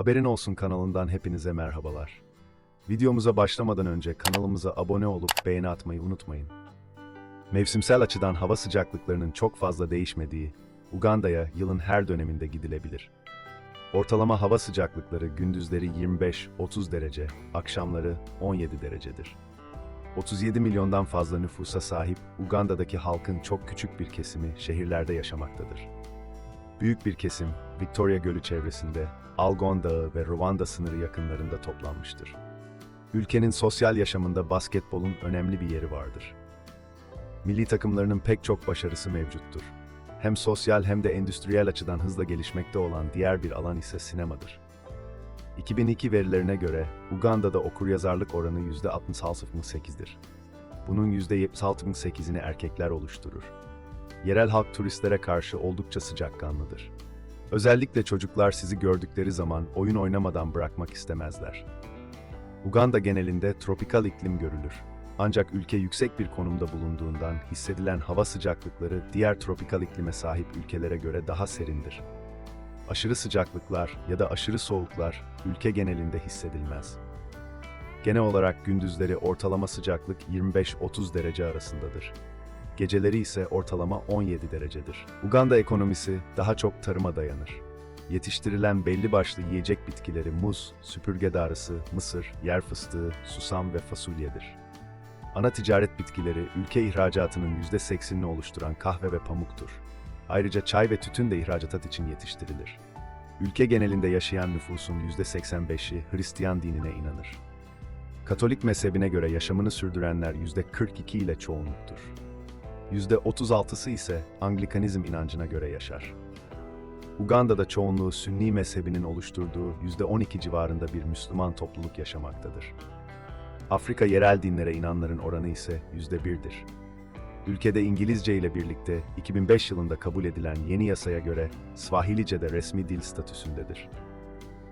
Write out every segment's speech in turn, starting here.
Haberin Olsun kanalından hepinize merhabalar. Videomuza başlamadan önce kanalımıza abone olup beğeni atmayı unutmayın. Mevsimsel açıdan hava sıcaklıklarının çok fazla değişmediği Uganda'ya yılın her döneminde gidilebilir. Ortalama hava sıcaklıkları gündüzleri 25-30 derece, akşamları 17 derecedir. 37 milyondan fazla nüfusa sahip Uganda'daki halkın çok küçük bir kesimi şehirlerde yaşamaktadır. Büyük bir kesim Victoria Gölü çevresinde, Algon Dağı ve Rwanda sınırı yakınlarında toplanmıştır. Ülkenin sosyal yaşamında basketbolun önemli bir yeri vardır. Milli takımlarının pek çok başarısı mevcuttur. Hem sosyal hem de endüstriyel açıdan hızla gelişmekte olan diğer bir alan ise sinemadır. 2002 verilerine göre Uganda'da okuryazarlık oranı %66,8'dir. Bunun %76,8'ini erkekler oluşturur. Yerel halk turistlere karşı oldukça sıcakkanlıdır. Özellikle çocuklar sizi gördükleri zaman oyun oynamadan bırakmak istemezler. Uganda genelinde tropikal iklim görülür. Ancak ülke yüksek bir konumda bulunduğundan hissedilen hava sıcaklıkları diğer tropikal iklime sahip ülkelere göre daha serindir. Aşırı sıcaklıklar ya da aşırı soğuklar ülke genelinde hissedilmez. Genel olarak gündüzleri ortalama sıcaklık 25-30 derece arasındadır. Geceleri ise ortalama 17 derecedir. Uganda ekonomisi daha çok tarıma dayanır. Yetiştirilen belli başlı yiyecek bitkileri muz, süpürge darısı, mısır, yer fıstığı, susam ve fasulyedir. Ana ticaret bitkileri ülke ihracatının %80'ini oluşturan kahve ve pamuktur. Ayrıca çay ve tütün de ihracat için yetiştirilir. Ülke genelinde yaşayan nüfusun %85'i Hristiyan dinine inanır. Katolik mezhebine göre yaşamını sürdürenler %42 ile çoğunluktur. %36'sı ise Anglikanizm inancına göre yaşar. Uganda'da çoğunluğu Sünni mezhebinin oluşturduğu %12 civarında bir Müslüman topluluk yaşamaktadır. Afrika yerel dinlere inanların oranı ise %1'dir. Ülkede İngilizce ile birlikte 2005 yılında kabul edilen yeni yasaya göre Swahilice de resmi dil statüsündedir.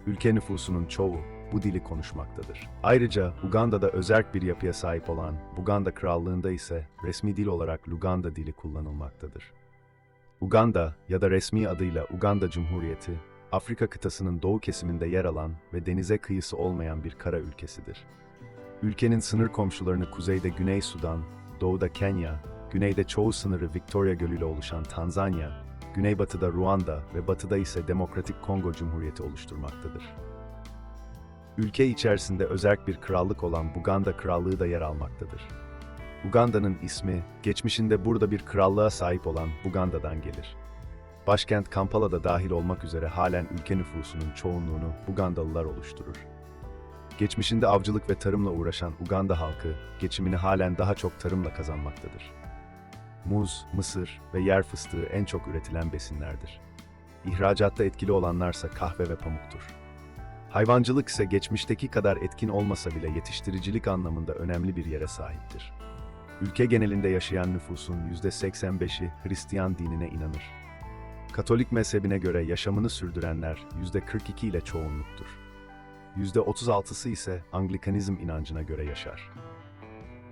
Ülke nüfusunun çoğu bu dili konuşmaktadır. Ayrıca Uganda'da özerk bir yapıya sahip olan Buganda Krallığı'nda ise resmi dil olarak Luganda dili kullanılmaktadır. Uganda ya da resmi adıyla Uganda Cumhuriyeti, Afrika kıtasının doğu kesiminde yer alan ve denize kıyısı olmayan bir kara ülkesidir. Ülkenin sınır komşularını kuzeyde Güney Sudan, doğuda Kenya, güneyde çoğu sınırı Victoria Gölü ile oluşan Tanzanya, güneybatıda Ruanda ve batıda ise Demokratik Kongo Cumhuriyeti oluşturmaktadır. Ülke içerisinde özerk bir krallık olan Buganda Krallığı da yer almaktadır. Uganda'nın ismi, geçmişinde burada bir krallığa sahip olan Buganda'dan gelir. Başkent Kampala'da dahil olmak üzere halen ülke nüfusunun çoğunluğunu Bugandalılar oluşturur. Geçmişinde avcılık ve tarımla uğraşan Uganda halkı, geçimini halen daha çok tarımla kazanmaktadır. Muz, mısır ve yer fıstığı en çok üretilen besinlerdir. İhracatta etkili olanlarsa kahve ve pamuktur. Hayvancılık ise geçmişteki kadar etkin olmasa bile yetiştiricilik anlamında önemli bir yere sahiptir. Ülke genelinde yaşayan nüfusun %85'i Hristiyan dinine inanır. Katolik mezhebine göre yaşamını sürdürenler %42 ile çoğunluktur. %36'sı ise Anglikanizm inancına göre yaşar.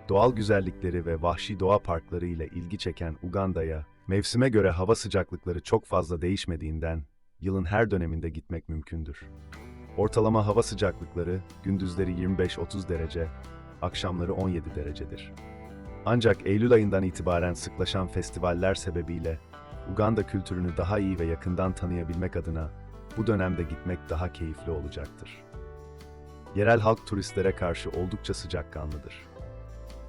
Doğal güzellikleri ve vahşi doğa parkları ile ilgi çeken Uganda'ya, mevsime göre hava sıcaklıkları çok fazla değişmediğinden, yılın her döneminde gitmek mümkündür. Ortalama hava sıcaklıkları gündüzleri 25-30 derece, akşamları 17 derecedir. Ancak Eylül ayından itibaren sıklaşan festivaller sebebiyle Uganda kültürünü daha iyi ve yakından tanıyabilmek adına bu dönemde gitmek daha keyifli olacaktır. Yerel halk turistlere karşı oldukça sıcakkanlıdır.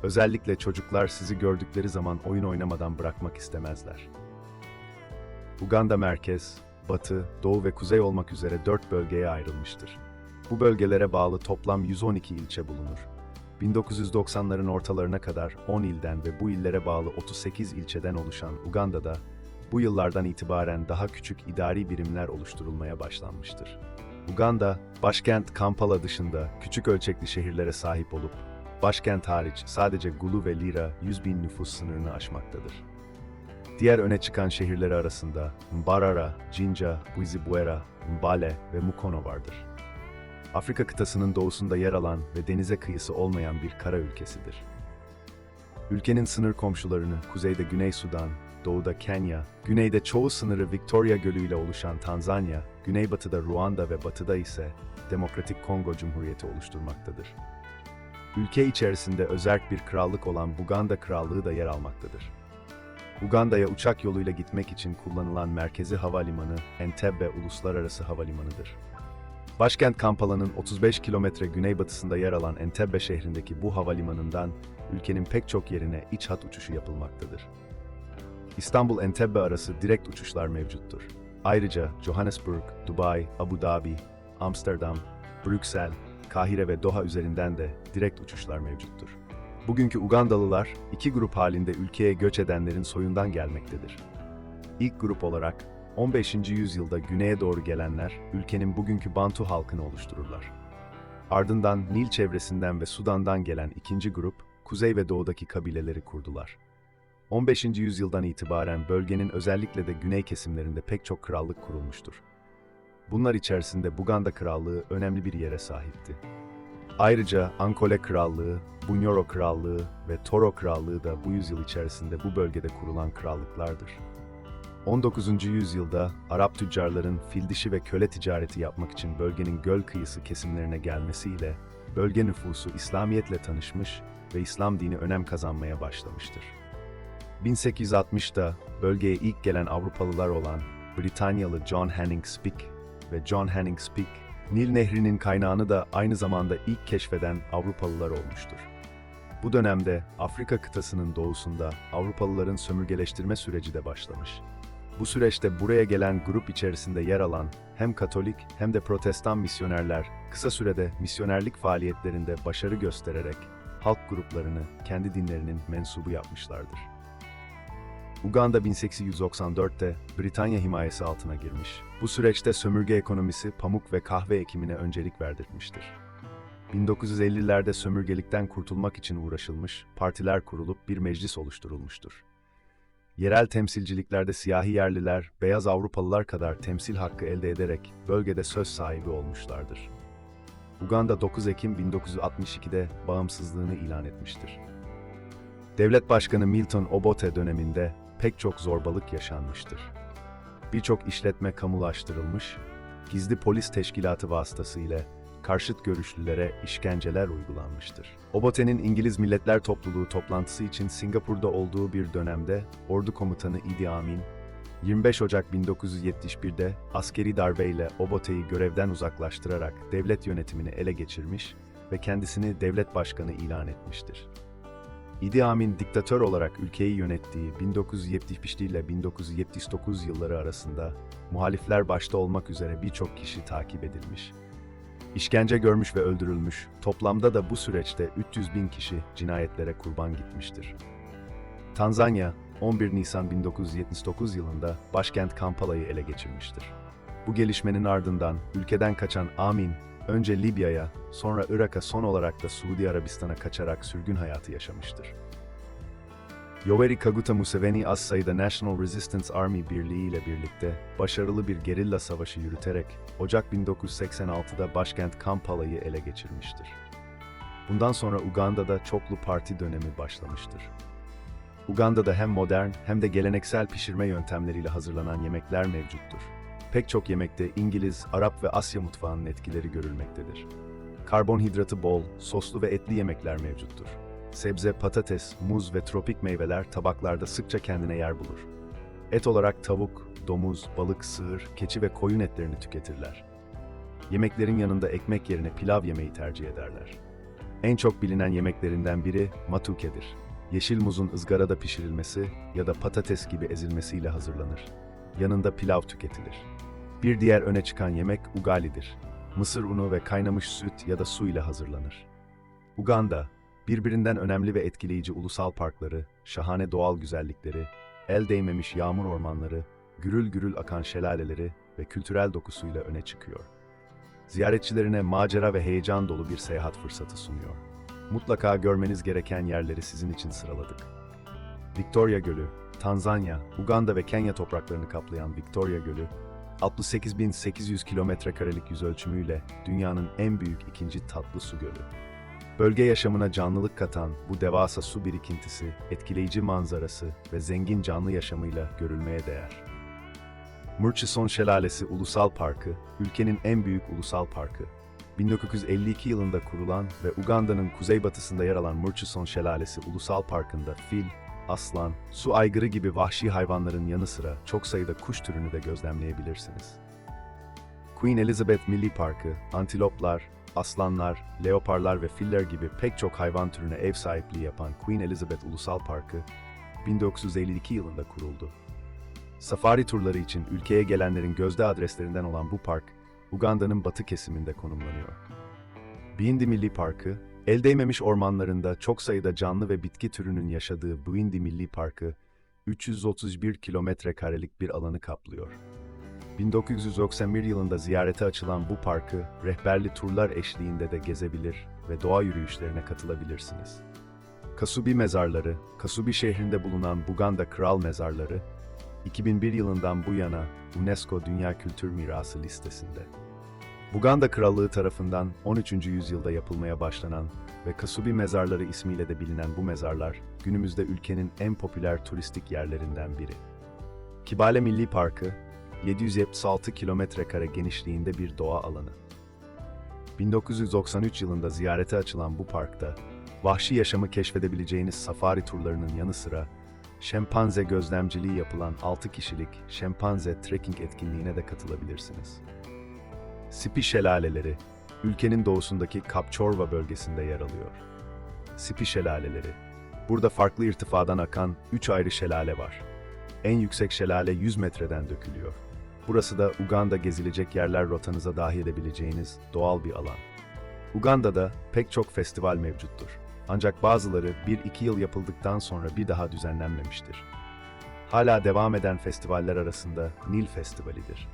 Özellikle çocuklar sizi gördükleri zaman oyun oynamadan bırakmak istemezler. Uganda merkez, batı, doğu ve kuzey olmak üzere dört bölgeye ayrılmıştır. Bu bölgelere bağlı toplam 112 ilçe bulunur. 1990'ların ortalarına kadar 10 ilden ve bu illere bağlı 38 ilçeden oluşan Uganda'da, bu yıllardan itibaren daha küçük idari birimler oluşturulmaya başlanmıştır. Uganda, başkent Kampala dışında küçük ölçekli şehirlere sahip olup, başkent hariç sadece Gulu ve Lira 100 bin nüfus sınırını aşmaktadır. Diğer öne çıkan şehirleri arasında Mbarara, Jinja, Buizibuera, Mbale ve Mukono vardır. Afrika kıtasının doğusunda yer alan ve denize kıyısı olmayan bir kara ülkesidir. Ülkenin sınır komşularını kuzeyde Güney Sudan, doğuda Kenya, güneyde çoğu sınırı Victoria Gölü ile oluşan Tanzanya, güneybatıda Ruanda ve batıda ise Demokratik Kongo Cumhuriyeti oluşturmaktadır. Ülke içerisinde özerk bir krallık olan Buganda Krallığı da yer almaktadır. Uganda'ya uçak yoluyla gitmek için kullanılan merkezi havalimanı Entebbe Uluslararası Havalimanı'dır. Başkent Kampala'nın 35 kilometre güneybatısında yer alan Entebbe şehrindeki bu havalimanından ülkenin pek çok yerine iç hat uçuşu yapılmaktadır. İstanbul-Entebbe arası direkt uçuşlar mevcuttur. Ayrıca Johannesburg, Dubai, Abu Dhabi, Amsterdam, Brüksel, Kahire ve Doha üzerinden de direkt uçuşlar mevcuttur. Bugünkü Ugandalılar iki grup halinde ülkeye göç edenlerin soyundan gelmektedir. İlk grup olarak 15. yüzyılda güneye doğru gelenler ülkenin bugünkü Bantu halkını oluştururlar. Ardından Nil çevresinden ve Sudan'dan gelen ikinci grup kuzey ve doğudaki kabileleri kurdular. 15. yüzyıldan itibaren bölgenin özellikle de güney kesimlerinde pek çok krallık kurulmuştur. Bunlar içerisinde Buganda Krallığı önemli bir yere sahipti. Ayrıca Ankole Krallığı, Bunyoro Krallığı ve Toro Krallığı da bu yüzyıl içerisinde bu bölgede kurulan krallıklardır. 19. yüzyılda Arap tüccarların fil dişi ve köle ticareti yapmak için bölgenin göl kıyısı kesimlerine gelmesiyle bölge nüfusu İslamiyetle tanışmış ve İslam dini önem kazanmaya başlamıştır. 1860'da bölgeye ilk gelen Avrupalılar olan Britanyalı John Hanning Speke ve John Hanning Speke, Nil Nehri'nin kaynağını da aynı zamanda ilk keşfeden Avrupalılar olmuştur. Bu dönemde Afrika kıtasının doğusunda Avrupalıların sömürgeleştirme süreci de başlamış. Bu süreçte buraya gelen grup içerisinde yer alan hem Katolik hem de Protestan misyonerler kısa sürede misyonerlik faaliyetlerinde başarı göstererek halk gruplarını kendi dinlerinin mensubu yapmışlardır. Uganda 1894'te Britanya himayesi altına girmiş. Bu süreçte sömürge ekonomisi pamuk ve kahve ekimine öncelik verdirmiştir. 1950'lerde sömürgelikten kurtulmak için uğraşılmış, partiler kurulup bir meclis oluşturulmuştur. Yerel temsilciliklerde siyahi yerliler, beyaz Avrupalılar kadar temsil hakkı elde ederek bölgede söz sahibi olmuşlardır. Uganda 9 Ekim 1962'de bağımsızlığını ilan etmiştir. Devlet Başkanı Milton Obote döneminde pek çok zorbalık yaşanmıştır. Birçok işletme kamulaştırılmış, gizli polis teşkilatı vasıtasıyla karşıt görüşlülere işkenceler uygulanmıştır. Obote'nin İngiliz Milletler Topluluğu toplantısı için Singapur'da olduğu bir dönemde Ordu Komutanı Idi Amin, 25 Ocak 1971'de askeri darbeyle Obote'yi görevden uzaklaştırarak devlet yönetimini ele geçirmiş ve kendisini devlet başkanı ilan etmiştir. Idi Amin diktatör olarak ülkeyi yönettiği 1971 ile 1979 yılları arasında muhalifler başta olmak üzere birçok kişi takip edilmiş. İşkence görmüş ve öldürülmüş, toplamda da bu süreçte 300 bin kişi cinayetlere kurban gitmiştir. Tanzanya, 11 Nisan 1979 yılında başkent Kampala'yı ele geçirmiştir. Bu gelişmenin ardından ülkeden kaçan Amin, önce Libya'ya, sonra Irak'a son olarak da Suudi Arabistan'a kaçarak sürgün hayatı yaşamıştır. Yoweri Kaguta Museveni az sayıda National Resistance Army Birliği ile birlikte başarılı bir gerilla savaşı yürüterek Ocak 1986'da başkent Kampala'yı ele geçirmiştir. Bundan sonra Uganda'da çoklu parti dönemi başlamıştır. Uganda'da hem modern hem de geleneksel pişirme yöntemleriyle hazırlanan yemekler mevcuttur. Pek çok yemekte İngiliz, Arap ve Asya mutfağının etkileri görülmektedir. Karbonhidratı bol, soslu ve etli yemekler mevcuttur. Sebze, patates, muz ve tropik meyveler tabaklarda sıkça kendine yer bulur. Et olarak tavuk, domuz, balık, sığır, keçi ve koyun etlerini tüketirler. Yemeklerin yanında ekmek yerine pilav yemeyi tercih ederler. En çok bilinen yemeklerinden biri matuke'dir. Yeşil muzun ızgarada pişirilmesi ya da patates gibi ezilmesiyle hazırlanır. Yanında pilav tüketilir. Bir diğer öne çıkan yemek ugalidir. Mısır unu ve kaynamış süt ya da su ile hazırlanır. Uganda, birbirinden önemli ve etkileyici ulusal parkları, şahane doğal güzellikleri, el değmemiş yağmur ormanları, gürül gürül akan şelaleleri ve kültürel dokusuyla öne çıkıyor. Ziyaretçilerine macera ve heyecan dolu bir seyahat fırsatı sunuyor. Mutlaka görmeniz gereken yerleri sizin için sıraladık. Victoria Gölü, Tanzanya, Uganda ve Kenya topraklarını kaplayan Victoria Gölü, 68.800 kilometre karelik yüz ölçümüyle dünyanın en büyük ikinci tatlı su gölü. Bölge yaşamına canlılık katan bu devasa su birikintisi, etkileyici manzarası ve zengin canlı yaşamıyla görülmeye değer. Murchison Şelalesi Ulusal Parkı, ülkenin en büyük ulusal parkı. 1952 yılında kurulan ve Uganda'nın kuzeybatısında yer alan Murchison Şelalesi Ulusal Parkı'nda fil, aslan, su aygırı gibi vahşi hayvanların yanı sıra çok sayıda kuş türünü de gözlemleyebilirsiniz. Queen Elizabeth Milli Parkı, antiloplar, aslanlar, leoparlar ve filler gibi pek çok hayvan türüne ev sahipliği yapan Queen Elizabeth Ulusal Parkı, 1952 yılında kuruldu. Safari turları için ülkeye gelenlerin gözde adreslerinden olan bu park, Uganda'nın batı kesiminde konumlanıyor. Bindi Milli Parkı, el değmemiş ormanlarında çok sayıda canlı ve bitki türünün yaşadığı Bindi Milli Parkı, 331 kilometre karelik bir alanı kaplıyor. 1991 yılında ziyarete açılan bu parkı, rehberli turlar eşliğinde de gezebilir ve doğa yürüyüşlerine katılabilirsiniz. Kasubi Mezarları, Kasubi şehrinde bulunan Buganda Kral Mezarları, 2001 yılından bu yana UNESCO Dünya Kültür Mirası listesinde. Buganda Krallığı tarafından 13. yüzyılda yapılmaya başlanan ve Kasubi Mezarları ismiyle de bilinen bu mezarlar, günümüzde ülkenin en popüler turistik yerlerinden biri. Kibale Milli Parkı, 776 kilometre kare genişliğinde bir doğa alanı. 1993 yılında ziyarete açılan bu parkta, vahşi yaşamı keşfedebileceğiniz safari turlarının yanı sıra, şempanze gözlemciliği yapılan 6 kişilik şempanze trekking etkinliğine de katılabilirsiniz. Sipi Şelaleleri, ülkenin doğusundaki Kapçorva bölgesinde yer alıyor. Sipi Şelaleleri, burada farklı irtifadan akan 3 ayrı şelale var. En yüksek şelale 100 metreden dökülüyor. Burası da Uganda gezilecek yerler rotanıza dahil edebileceğiniz doğal bir alan. Uganda'da pek çok festival mevcuttur. Ancak bazıları 1-2 yıl yapıldıktan sonra bir daha düzenlenmemiştir. Hala devam eden festivaller arasında Nil Festivali'dir.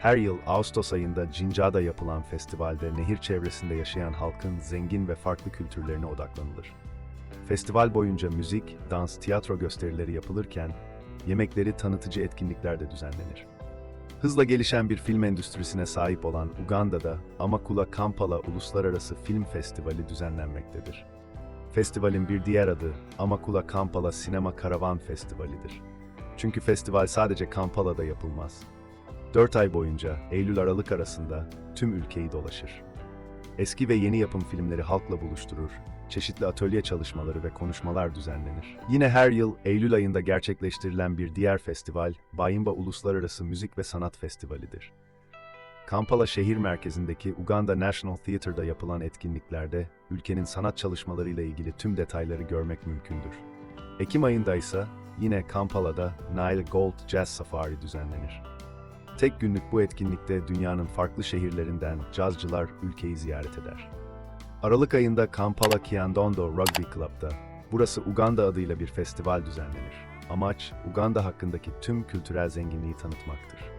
Her yıl Ağustos ayında Cinca'da yapılan festivalde nehir çevresinde yaşayan halkın zengin ve farklı kültürlerine odaklanılır. Festival boyunca müzik, dans, tiyatro gösterileri yapılırken, yemekleri tanıtıcı etkinlikler de düzenlenir. Hızla gelişen bir film endüstrisine sahip olan Uganda'da Amakula Kampala Uluslararası Film Festivali düzenlenmektedir. Festivalin bir diğer adı Amakula Kampala Sinema Karavan Festivali'dir. Çünkü festival sadece Kampala'da yapılmaz. 4 ay boyunca Eylül-Aralık arasında tüm ülkeyi dolaşır. Eski ve yeni yapım filmleri halkla buluşturur, çeşitli atölye çalışmaları ve konuşmalar düzenlenir. Yine her yıl Eylül ayında gerçekleştirilen bir diğer festival, Bayimba Uluslararası Müzik ve Sanat Festivali'dir. Kampala şehir merkezindeki Uganda National Theatre'da yapılan etkinliklerde ülkenin sanat çalışmalarıyla ilgili tüm detayları görmek mümkündür. Ekim ayında ise yine Kampala'da Nile Gold Jazz Safari düzenlenir. Tek günlük bu etkinlikte dünyanın farklı şehirlerinden cazcılar ülkeyi ziyaret eder. Aralık ayında Kampala Kiandondo Rugby Club'da, burası Uganda adıyla bir festival düzenlenir. Amaç, Uganda hakkındaki tüm kültürel zenginliği tanıtmaktır.